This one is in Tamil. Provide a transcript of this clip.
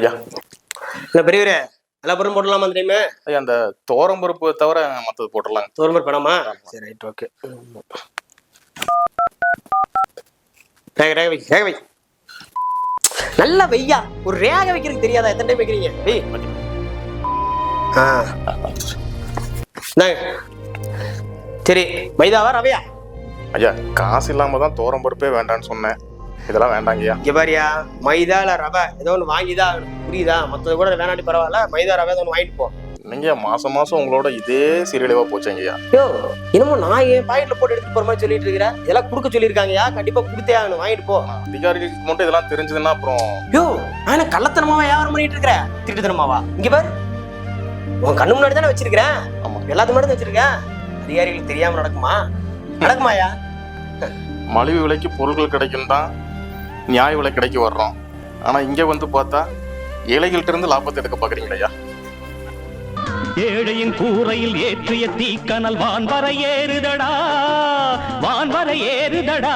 ஐயா. இல்ல பெரியவரே எல்லா பொருளும் போடலாமா டைம் ஐயா அந்த தோரம் பருப்பு தவிர மற்றது போட்டுடலாங்க. தோர்மர் பணமா சரி ரைட் ஓகே ரேக ரேக வை ரேக வை. நல்லா வெய்யா ஒரு ரேக வைக்கிறதுக்கு தெரியாதா? எத்தனை டைம் வைக்கிறீங்க? வெய் ஆ. சரி மைதாவா ரவையா? ஐயா காசு இல்லாம தான் தோரம் பருப்பே வேண்டாம்னு சொன்னேன். இதெல்லாம் வேண்டாங்க ஐயா இங்க பாரியா மைதா இல்ல ரவை ஏதோ ஒன்று வாங்கிதான் ஆகணும். புரியுதா? மற்றது கூட வேணாட்டி பரவாயில்ல மைதா ரவை ஏதோ ஒன்று வாங்கிட்டு போ. நீங்க மாசம் மாசம் உங்களோட இதே சீரியலிவா போச்சுங்க ஐயா யோ இன்னமும் நான் என் பாக்கெட்ல போட்டு எடுத்து போற மாதிரி சொல்லிட்டு இருக்கிறேன் இதெல்லாம் கொடுக்க சொல்லியிருக்காங்கயா கண்டிப்பா கொடுத்தே ஆகணும் வாங்கிட்டு போ. ஆனா, அதிகாரிகளுக்கு மட்டும் இதெல்லாம் தெரிஞ்சதுன்னா அப்புறம் யோ நான் என்ன கள்ளத்தனமாவா வியாபாரம் பண்ணிட்டு இருக்கிறேன் திருட்டுத்தனமாவா? இங்க பாரு. உன் கண்ணு முன்னாடி தானே வச்சிருக்கிறேன். ஆமா. எல்லாத்து முன்னாடி தான் வச்சிருக்கேன். அதிகாரிகளுக்கு தெரியாம நடக்குமா? நடக்குமாயா மலிவு விலைக்கு பொருட்கள் கிடைக்கும் தான் நியாய விலை கிடைக்க வர்றோம். ஆனா இங்க வந்து பார்த்தா ஏழைகள்ட்ட இருந்து லாபத்தை எடுக்க பாக்குறீங்களா ஏழையின் கூரையில் ஏற்றிய தீக்கனல் வான்வர ஏறுதடா வான்வர ஏறுதடா.